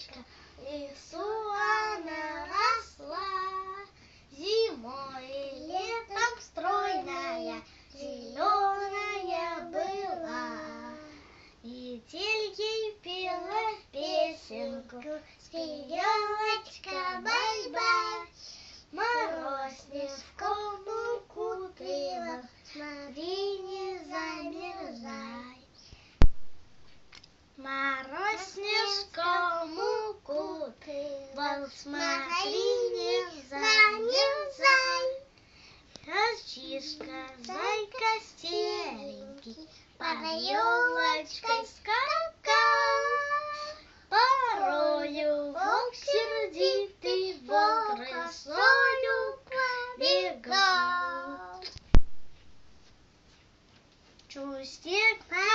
елочка, лесу она росла. Зимой и летом стройная, зеленая была. Метель ей пела песенку, елочка, бай-бай. Мороз снежком укутывал, смотри, не замерзай. Мороз снежком укутывал, смотри, не замерзай. Мальчишка, зайка серенький, под елочкой скакал. Порою волк сердитый, волк рысою пробегал. Чустик по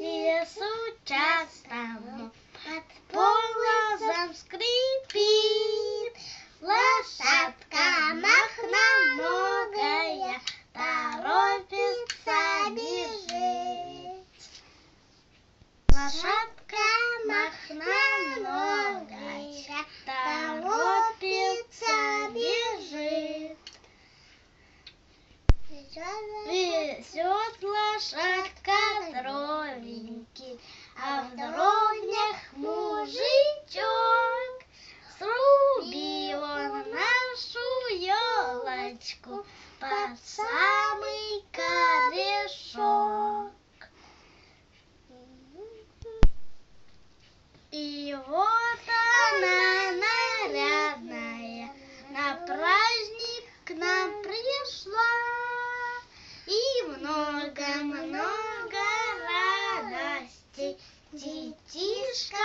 лесу частому под полозом скрипит. Лошадка махноногая торопится бежит. Лошадка махноногая торопится бежит. Везет лошадка дровеньки, а в дровнях мужичок. Срубил он нашу елочку, посадил детишка